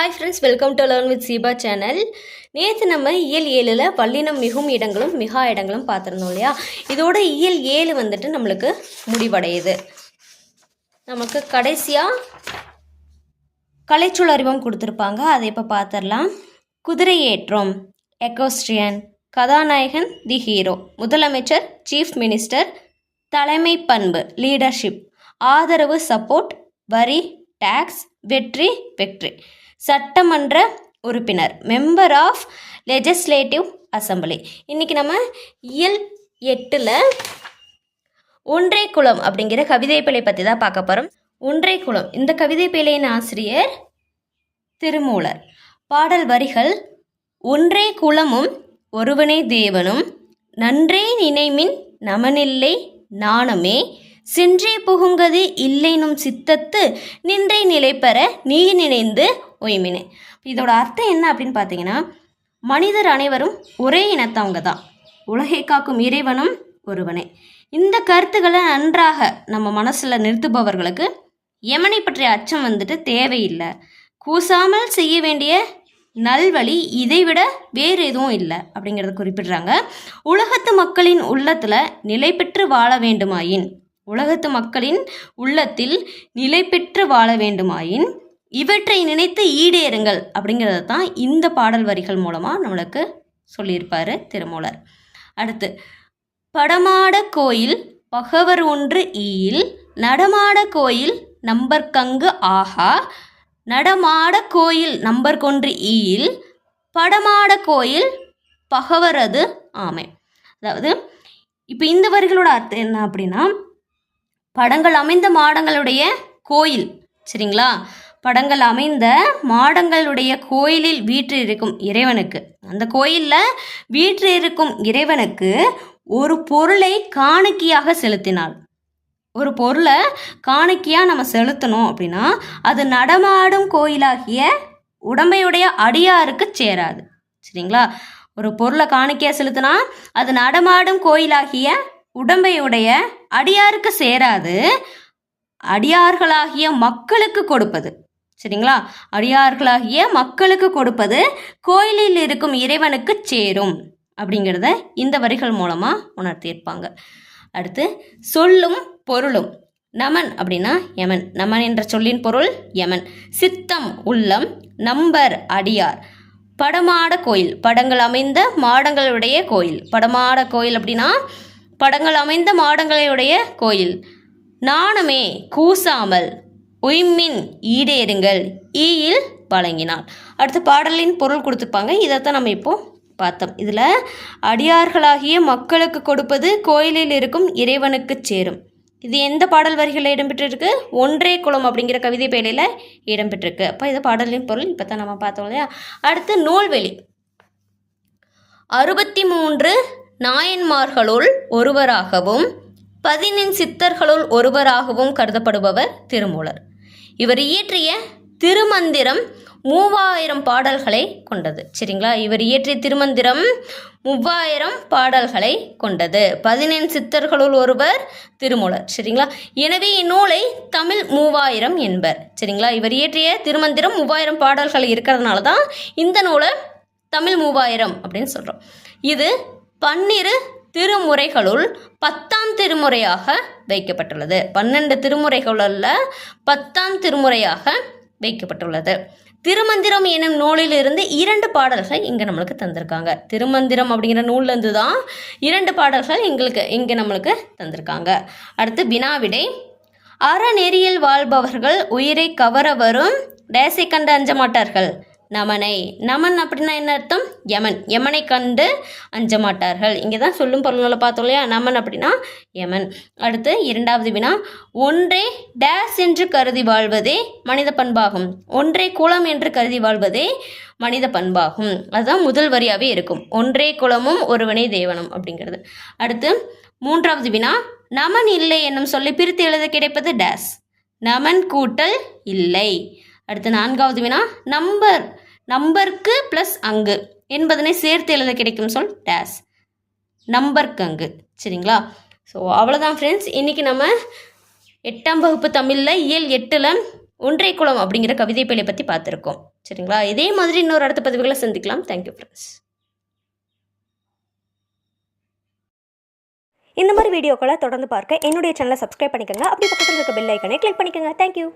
Hi friends welcome to learn with Seeba channel நேற்று நம்ம இயல் ஏழில் வல்லினம் மிகும் இடங்களும் மிகா இடங்களும் பார்த்துருந்தோம் இல்லையா? இதோட இயல் ஏழு வந்துட்டு நம்மளுக்கு முடிவடையுது. நமக்கு கடைசியாக கலைச்சொல் அறிவம் கொடுத்துருப்பாங்க. அதை இப்போ பார்த்துடலாம். குதிரை ஏற்றம் எக்கோஸ்ட்ரியன் கதாநாயகன் தி ஹீரோ முதலமைச்சர் சீஃப் மினிஸ்டர் தலைமை பண்பு லீடர்ஷிப் ஆதரவு சப்போர்ட் வரி டாக்ஸ் வெற்றி வெற்றி சட்டமன்ற உறுப்பினர் மெம்பர் ஆஃப் லெஜிஸ்லேட்டிவ் அசம்பிளி இன்றைக்கி நம்ம இயல் எட்டில் ஒன்றை குளம் அப்படிங்கிற கவிதை பிழை பற்றி தான் பார்க்க போகிறோம் ஒன்றை குளம் இந்த கவிதை பிழையின் ஆசிரியர் திருமூலர். பாடல் வரிகள் ஒன்றே குலமும் ஒருவனே தேவனும் நன்றே நினைமின் நமனில்லை நாணமே சென்றே புகுங்கது இல்லைனும் சித்தத்து நின்றை நிலை பெற நீ நினைந்து ஒய்மினே இதோட அர்த்தம் என்ன அப்படின்னு பார்த்தீங்கன்னா மனிதர் அனைவரும் ஒரே இனத்தவங்க தான் உலகை காக்கும் இறைவனும் ஒருவனே. இந்த கருத்துக்களை நன்றாக நம்ம மனசில் நிறுத்துபவர்களுக்கு யமனை பற்றிய அச்சம் வந்துட்டு தேவையில்லை. கூசாமல் செய்ய வேண்டிய நல்வழி இதைவிட வேறு எதுவும் இல்லை அப்படிங்கிறத குறிப்பிடுறாங்க. உலகத்து மக்களின் உள்ளத்தில் நிலை பெற்று வாழ வேண்டுமாயின் உலகத்து மக்களின் உள்ளத்தில் நிலை பெற்று வாழ வேண்டுமாயின் இவற்றை நினைத்து ஈடேறுங்கள் அப்படிங்கிறத தான் இந்த பாடல் வரிகள் மூலமாக நம்மளுக்கு சொல்லியிருப்பார் திருமூலர். அடுத்து படமாட கோயில் பகவர் ஒன்று ஈயில் நடமாட கோயில் நம்பர்கங்கு ஆஹா நடமாட கோயில் நம்பர் கொன்று ஈயில் படமாட கோயில் பகவரது ஆமை. அதாவது இப்போ இந்த வரிகளோட அர்த்தம் என்ன அப்படின்னா படங்கள் அமைந்த மாடங்களுடைய கோயில் சரிங்களா? படங்கள் அமைந்த மாடங்களுடைய கோயிலில் வீற்று இருக்கும் இறைவனுக்கு. அந்த கோயிலில் வீற்று இருக்கும் இறைவனுக்கு ஒரு பொருளை காணிக்கையாக செலுத்தினாள். ஒரு பொருளை காணிக்கையாக நம்ம செலுத்தணும் அப்படின்னா அது நடமாடும் கோயிலாகிய உடம்பையுடைய அடியாருக்கு சேராது. சரிங்களா? ஒரு பொருளை காணிக்கையாக செலுத்தினா அது நடமாடும் கோயிலாகிய உடம்பையுடைய அடியாருக்கு சேராது. அடியார்களாகிய மக்களுக்கு கொடுப்பது. சரிங்களா? அடியார்களாகிய மக்களுக்கு கொடுப்பது கோயிலில் இருக்கும் இறைவனுக்கு சேரும். அப்படிங்கிறத இந்த வரிகள் மூலமாக உணர்த்தியிருப்பாங்க. அடுத்து சொல்லும் பொருளும். நமன் அப்படின்னா யமன். நமன் என்ற சொல்லின் பொருள் யமன். சித்தம் உள்ளம் நம்பர் அடியார். படமாட கோயில். படங்கள் அமைந்த மாடங்களுடைய கோயில். படமாட கோயில் அப்படின்னா படங்கள் அமைந்த மாடங்களுடைய கோயில். நாணமே கூசாமல் உய்மின் ஈடேறுங்கள். ஈயில் வழங்கினாள். அடுத்து பாடலின் பொருள் கொடுத்துருப்பாங்க. இதைத்தான் நம்ம இப்போ பார்த்தோம். இதில் அடியார்களாகிய மக்களுக்கு கொடுப்பது கோயிலில் இருக்கும் இறைவனுக்கு சேரும். இது எந்த பாடல் வரிகளில் இடம்பெற்றிருக்கு? ஒன்றே குளம் அப்படிங்கிற கவிதை பேழையில் இடம்பெற்றிருக்கு. அப்போ இது பாடலின் பொருள். இப்போ தான் நம்ம பார்த்தோம் இல்லையா? அடுத்து நூல்வெளி. அறுபத்தி மூன்று நாயன்மார்களுள் ஒருவராகவும் பதினெண் சித்தர்களுள் ஒருவராகவும் கருதப்படுபவர் திருமூலர். இவர் இயற்றிய திருமந்திரம் மூவாயிரம் பாடல்களை கொண்டது. சரிங்களா? இவர் இயற்றிய திருமந்திரம் மூவாயிரம் பாடல்களை கொண்டது. பதினேழு சித்தர்களுள் ஒருவர் திருமூலர். சரிங்களா? எனவே இந்நூலை தமிழ் மூவாயிரம் என்பர். சரிங்களா? இவர் இயற்றிய திருமந்திரம் மூவாயிரம் பாடல்கள் இருக்கிறதுனால தான் இந்த நூலை தமிழ் மூவாயிரம் அப்படின்னு சொல்கிறோம் இது பன்னிரு திருமுறைகளுள் பத்தாம் திருமுறையாக வைக்கப்பட்டுள்ளது. பன்னெண்டு திருமுறைகளில் பத்தாம் திருமுறையாக வைக்கப்பட்டுள்ளது. திருமந்திரம் எனும் நூலிலிருந்து இரண்டு பாடல்கள் இங்கே நம்மளுக்கு தந்திருக்காங்க. திருமந்திரம் அப்படிங்கிற நூல்லேருந்து தான் இரண்டு பாடல்கள் எங்களுக்கு இங்கே நம்மளுக்கு தந்திருக்காங்க. அடுத்து வினாவிடை. அறநெறியில் வாழ்பவர்கள் உயிரை கவர வரும் டேசை கண்டு அஞ்ச மாட்டார்கள். நமனை. நமன் அப்படின்னா என்ன அர்த்தம்? யமன். யமனை கண்டு அஞ்ச மாட்டார்கள். இங்கே தான் சொல்லும் பொருள்களை பார்த்தோம் இல்லையா? நமன் அப்படின்னா யமன். அடுத்து இரண்டாவது வினா. ஒன்றே டேஸ் என்று கருதி வாழ்வதே மனித பண்பாகும். ஒன்றே குளம் என்று கருதி வாழ்வதே மனித பண்பாகும். அதுதான் முதல் வரியாகவே இருக்கும். ஒன்றே குலமும் ஒருவனே தேவனும் அப்படிங்கிறது. அடுத்து மூன்றாவது வினா. நமன் இல்லை என்னும் சொல்லி பிரித்து எழுத கிடைப்பது டேஸ். நமன் கூட்டல் இல்லை. அடுத்து நான்காவது வினா. நம்பர் நம்பருக்கு ப்ளஸ் அங்கு. என்பதனை சேர்த்து எழுத கிடைக்கும் சொல் டேஸ் நம்பருக்கு அங்கு. சரிங்களா? ஸோ அவ்வளோதான் ஃப்ரெண்ட்ஸ் இன்றைக்கி நம்ம எட்டாம் வகுப்பு தமிழில் இயல் எட்டில் ஒன்றை குளம் அப்படிங்கிற கவிதை பிள்ளை பற்றி பார்த்துருக்கோம். சரிங்களா? இதே மாதிரி இன்னொரு அடுத்த பதிவுகளை சந்திக்கலாம். தேங்க்யூ ஃப்ரெண்ட்ஸ் இந்த மாதிரி வீடியோக்களை தொடர்ந்து பார்க்க என்னுடைய சேனலை சப்ஸ்கிரைப் பண்ணிக்கோங்க. அப்படி பக்கத்தில் இருக்க பெல் ஐக்கனை கிளிக் பண்ணிக்கோங்க. தேங்க்யூ